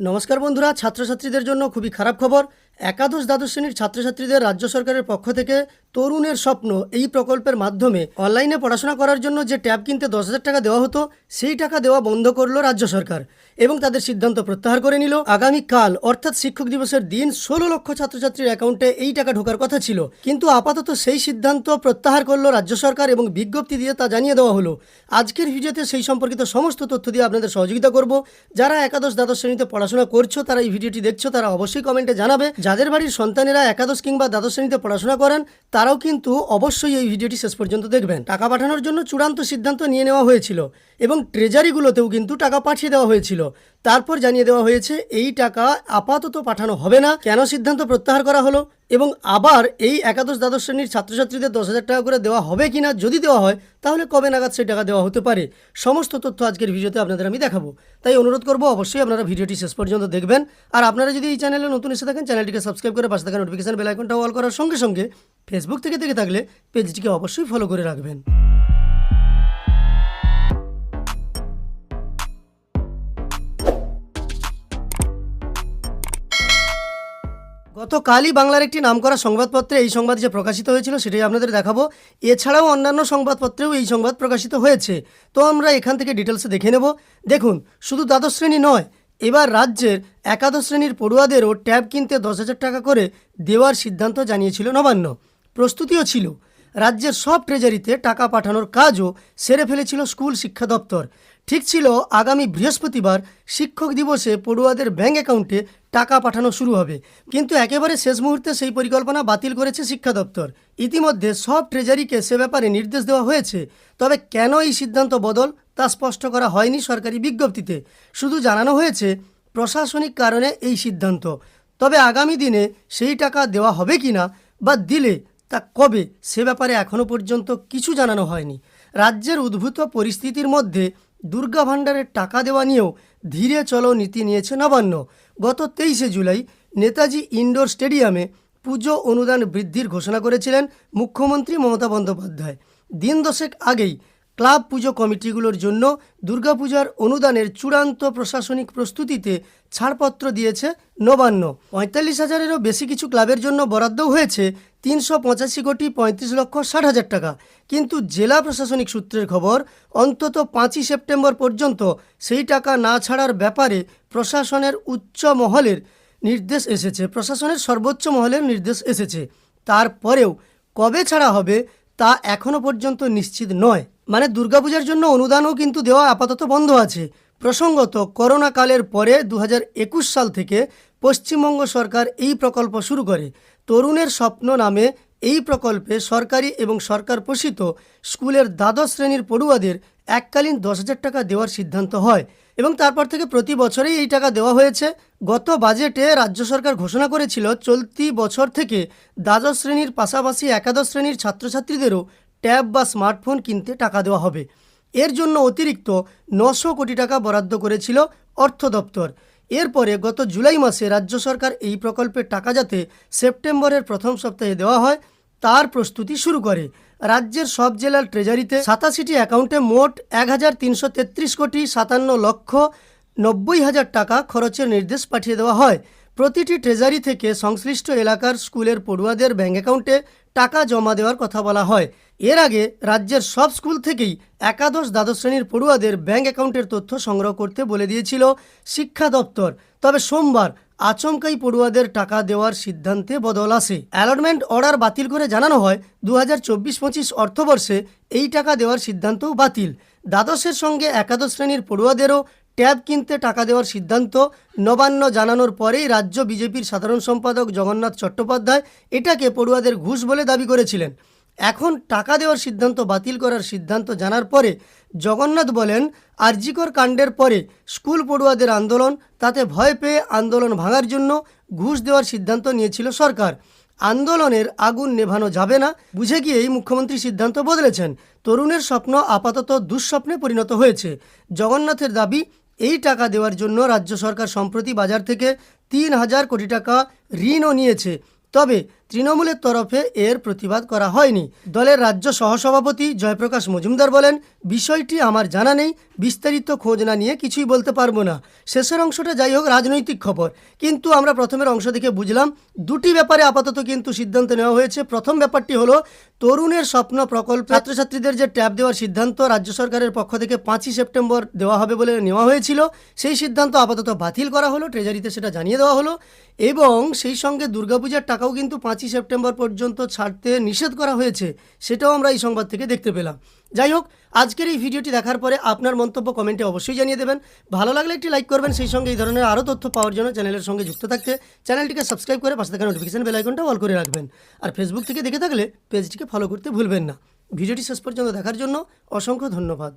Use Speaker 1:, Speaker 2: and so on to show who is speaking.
Speaker 1: নমস্কার বন্ধুরা ছাত্রছাত্রীদের জন্য খুবই খারাপ খবর। একাদশ দ্বাদশ শ্রেণির ছাত্রছাত্রীদের রাজ্য সরকারের পক্ষ থেকে তরুণের স্বপ্ন এই প্রকল্পের মাধ্যমে অনলাইনে পড়াশোনা করার জন্য যে ট্যাব কিনতে দশ হাজার টাকা দেওয়া হতো, সেই টাকা দেওয়া বন্ধ করল রাজ্য সরকার এবং তাদের সিদ্ধান্ত প্রত্যাহার করে নিল। আগামীকাল অর্থাৎ শিক্ষক দিবসের দিন ষোলো লক্ষ ছাত্রছাত্রীর অ্যাকাউন্টে এই টাকা ঢোকার কথা ছিল। কিন্তু আপাতত সেই সিদ্ধান্ত প্রত্যাহার করল রাজ্য সরকার এবং বিজ্ঞপ্তি দিয়ে তা জানিয়ে দেওয়া হলো। আজকের ভিডিওতে সেই সম্পর্কিত সমস্ত তথ্য দিয়ে আপনাদের সহযোগিতা করব। যারা একাদশ দ্বাদশ শ্রেণীতে পড়াশোনা করছ, তারা এই ভিডিওটি দেখছ, তারা অবশ্যই কমেন্টে জানাবে। যাদের বাড়ির সন্তানেরা একাদশ কিংবা দ্বাদশ শ্রেণীতে পড়াশোনা করেন, তারাও কিন্তু অবশ্যই এই ভিডিওটি শেষ পর্যন্ত দেখবেন। টাকা পাঠানোর জন্য চূড়ান্ত সিদ্ধান্ত নিয়ে নেওয়া হয়েছিল এবং ট্রেজারিগুলোতেও কিন্তু টাকা পাঠিয়ে দেওয়া হয়েছিল। তারপর জানিয়ে দেওয়া হয়েছে, এই টাকা আপাতত পাঠানো হবে না। কেন সিদ্ধান্ত প্রত্যাহার করা হলো? এবং আবার এই একাদশ দ্বাদশ শ্রেণির ছাত্রছাত্রীদের দশ হাজার টাকা করে দেওয়া হবে কি না যদি দেওয়া হয়, তাহলে কবে নাগাদ সেই টাকা দেওয়া হতে পারে? সমস্ত তথ্য আজকের ভিডিওতে আপনাদের আমি দেখাবো। তাই অনুরোধ করব অবশ্যই আপনারা ভিডিওটি শেষ পর্যন্ত দেখবেন। আর আপনারা যদি এই চ্যানেলে নতুন এসে থাকেন, চ্যানেলটিকে সাবস্ক্রাইব করে পাশে থাকা নোটিফিকেশন বেল আইকনটা অল করার সঙ্গে সঙ্গে ফেসবুক থেকে দেখে থাকলে পেজটিকে অবশ্যই ফলো করে রাখবেন। গতকালই বাংলার একটি নামকরা সংবাদপত্রে এই সংবাদ যে প্রকাশিত হয়েছিল সেটাই আপনাদের দেখাবো। এছাড়াও অন্যান্য সংবাদপত্রেও এই সংবাদ প্রকাশিত হয়েছে। তো আমরা এখান থেকে ডিটেলসে দেখে নেব। দেখুন, শুধু দ্বাদশ শ্রেণি নয়, এবার রাজ্যের একাদশ শ্রেণির পড়ুয়াদেরও ট্যাব কিনতে দশ হাজার টাকা করে দেওয়ার সিদ্ধান্ত জানিয়েছিল নবান্ন। প্রস্তুতিও ছিল। রাজ্যের সব ট্রেজারিতে টাকা পাঠানোর কাজও সেরে ফেলেছিল স্কুল শিক্ষা দপ্তর। ঠিক ছিল, আগামী বৃহস্পতিবার শিক্ষক দিবসে পড়ুয়াদের ব্যাঙ্ক অ্যাকাউন্টে টাকা পাঠানো শুরু হবে। কিন্তু একেবারে শেষ মুহূর্তে সেই পরিকল্পনা বাতিল করেছে শিক্ষা দপ্তর। ইতিমধ্যে সব ট্রেজারিকে সে ব্যাপারে নির্দেশ দেওয়া হয়েছে। তবে কেন এই সিদ্ধান্ত বদল, তা স্পষ্ট করা হয়নি সরকারি বিজ্ঞপ্তিতে। শুধু জানানো হয়েছে, প্রশাসনিক কারণে এই সিদ্ধান্ত। তবে আগামী দিনে সেই টাকা দেওয়া হবে কি না বা দিলে তা কবে, সে ব্যাপারে এখনও পর্যন্ত কিছু জানানো হয়নি। রাজ্যের উদ্ভূত পরিস্থিতির মধ্যে দুর্গা ভাণ্ডারের টাকা দেওয়া নিয়েও ধীরে চলো নীতি নিয়েছে নবান্ন। গত তেইশে জুলাই নেতাজি ইনডোর স্টেডিয়ামে পুজো অনুদান বৃদ্ধির ঘোষণা করেছিলেন মুখ্যমন্ত্রী মমতা বন্দ্যোপাধ্যায়। দিন দশেক আগেই ক্লাব পুজো কমিটিগুলোর জন্য দুর্গাপূজার অনুদানের চূড়ান্ত প্রশাসনিক প্রস্তুতিতে ছাড়পত্র দিয়েছে নবান্ন। পঁয়তাল্লিশ হাজারেরও বেশি কিছু ক্লাবের জন্য বরাদ্দ হয়েছে তিনশো পঁচাশি কোটি পঁয়ত্রিশ লক্ষ ষাট হাজার টাকা। কিন্তু জেলা প্রশাসনিক সূত্রের খবর, অন্তত পাঁচই সেপ্টেম্বর পর্যন্ত সেই টাকা না ছাড়ার ব্যাপারে প্রশাসনের উচ্চ মহলের নির্দেশ এসেছে, প্রশাসনের সর্বোচ্চ মহলের নির্দেশ এসেছে। তারপরেও কবে ছাড়া হবে তা এখনও পর্যন্ত নিশ্চিত নয়। মানে দুর্গাপূজার জন্য অনুদানও কিন্তু দেওয়া আপাতত বন্ধ আছে। প্রসঙ্গত করোনা কালের পরে দু হাজার একুশ সাল থেকে পশ্চিমবঙ্গ সরকার এই প্রকল্প শুরু করে। তরুণের স্বপ্ন নামে এই প্রকল্পে সরকারি এবং সরকার পোষিত স্কুলের দ্বাদশ শ্রেণির পড়ুয়াদের এককালীন দশ হাজার টাকা দেওয়ার সিদ্ধান্ত হয় এবং তারপর থেকে প্রতি বছরেই এই টাকা দেওয়া হয়েছে। গত বাজেটে রাজ্য সরকার ঘোষণা করেছিল, চলতি বছর থেকে দ্বাদশ শ্রেণির পাশাপাশি একাদশ শ্রেণির ছাত্রছাত্রীদেরও ট্যাব বা স্মার্টফোন কিনতে টাকা দেওয়া হবে। এর জন্য অতিরিক্ত নশো কোটি টাকা বরাদ্দ করেছিল অর্থ দপ্তর। এরপরে গত জুলাই মাসে রাজ্য সরকার এই প্রকল্পের টাকা যাতে সেপ্টেম্বরের প্রথম সপ্তাহে দেওয়া হয়, তার প্রস্তুতি শুরু করে। রাজ্যের সব জেলার ট্রেজারিতে সাতাশিটি অ্যাকাউন্টে মোট এক হাজার তিনশো তেত্রিশ কোটি সাতান্ন লক্ষ নব্বই হাজার টাকা খরচের নির্দেশ পাঠিয়ে দেওয়া হয়। প্রতিটি ট্রেজারি থেকে সংশ্লিষ্ট এলাকার স্কুলের পড়ুয়াদের ব্যাঙ্ক অ্যাকাউন্টে টাকা জমা দেওয়ার কথা বলা হয়। এর আগে রাজ্যের সব স্কুল থেকেই একাদশ দ্বাদশ শ্রেণির পড়ুয়াদের ব্যাঙ্ক অ্যাকাউন্টের তথ্য সংগ্রহ করতে বলে দিয়েছিল শিক্ষা দপ্তর। তবে সোমবার আচমকাই পড়ুয়াদের টাকা দেওয়ার সিদ্ধান্তে বদল আসে। অ্যালটমেন্ট অর্ডার বাতিল করে জানানো হয় দু হাজার চব্বিশ পঁচিশ অর্থবর্ষে এই টাকা দেওয়ার সিদ্ধান্তও বাতিল। দ্বাদশের সঙ্গে একাদশ শ্রেণির পড়ুয়াদেরও ট্যাব কিনতে টাকা দেওয়ার সিদ্ধান্ত নবান্ন জানানোর পরেই রাজ্য বিজেপির সাধারণ সম্পাদক জগন্নাথ চট্টোপাধ্যায় এটাকে পড়ুয়াদের ঘুষ বলে দাবি করেছিলেন। এখন টাকা দেওয়ার সিদ্ধান্ত বাতিল করার সিদ্ধান্ত জানার পরে জগন্নাথ বলেন, আরজিকর কাণ্ডের পরে স্কুল পড়ুয়াদের আন্দোলন, তাতে ভয় পেয়ে আন্দোলন ভাঙার জন্য ঘুষ দেওয়ার সিদ্ধান্ত নিয়েছিল সরকার। আন্দোলনের আগুন নেভানো যাবে না, বুঝে গিয়েই মুখ্যমন্ত্রী সিদ্ধান্ত বদলেছেন। তরুণের স্বপ্ন আপাতত দুঃস্বপ্নে পরিণত হয়েছে। জগন্নাথের দাবি, এই টাকা দেওয়ার জন্য রাজ্য সরকার সম্প্রতি বাজার থেকে তিন হাজার কোটি টাকা ঋণও নিয়েছে। তবে তৃণমূলের তরফে এর প্রতিবাদ করা হয়নি। দলের রাজ্য সহসভাপতি জয়প্রকাশ মজুমদার বলেন, বিষয়টি আমার জানা নেই, বিস্তারিত খোঁজ না নিয়ে কিছুই বলতে পারব না। শেষের অংশটা যাই হোক, রাজনৈতিক খবর। কিন্তু আমরা প্রথমের অংশ দেখে বুঝলাম, দুটি ব্যাপারে আপাতত কিন্তু সিদ্ধান্ত নেওয়া হয়েছে। প্রথম ব্যাপারটি হলো, তরুণের স্বপ্ন প্রকল্প ছাত্রছাত্রীদের যে ট্যাব দেওয়ার সিদ্ধান্ত রাজ্য সরকারের পক্ষ থেকে পাঁচই সেপ্টেম্বর দেওয়া হবে বলে নেওয়া হয়েছিল, সেই সিদ্ধান্ত আপাতত বাতিল করা হলো, ট্রেজারিতে সেটা জানিয়ে দেওয়া হলো। এবং সেই সঙ্গে দুর্গাপূজার টাকাও কিন্তু পাঁচই সেপ্টেম্বর পর্যন্ত ছাড়তে নিষেধ করা হয়েছে, সেটাও আমরা এই সংবাদ থেকে দেখতে পেলাম। যাই হোক, আজকের এই ভিডিওটি দেখার পরে আপনার মন্তব্য কমেন্টে অবশ্যই জানিয়ে দেবেন। ভালো লাগলে একটি লাইক করবেন, সেই সঙ্গে এই ধরনের আরও তথ্য পাওয়ার জন্য চ্যানেলের সঙ্গে যুক্ত থাকতে চ্যানেলটিকে সাবস্ক্রাইব করে পাশে থাকা নোটিফিকেশন বেল আইকনটা অল করে রাখবেন। আর ফেসবুক থেকে দেখে থাকলে পেজটিকে ফলো করতে ভুলবেন না। ভিডিওটি শেষ পর্যন্ত দেখার জন্য অসংখ্য ধন্যবাদ।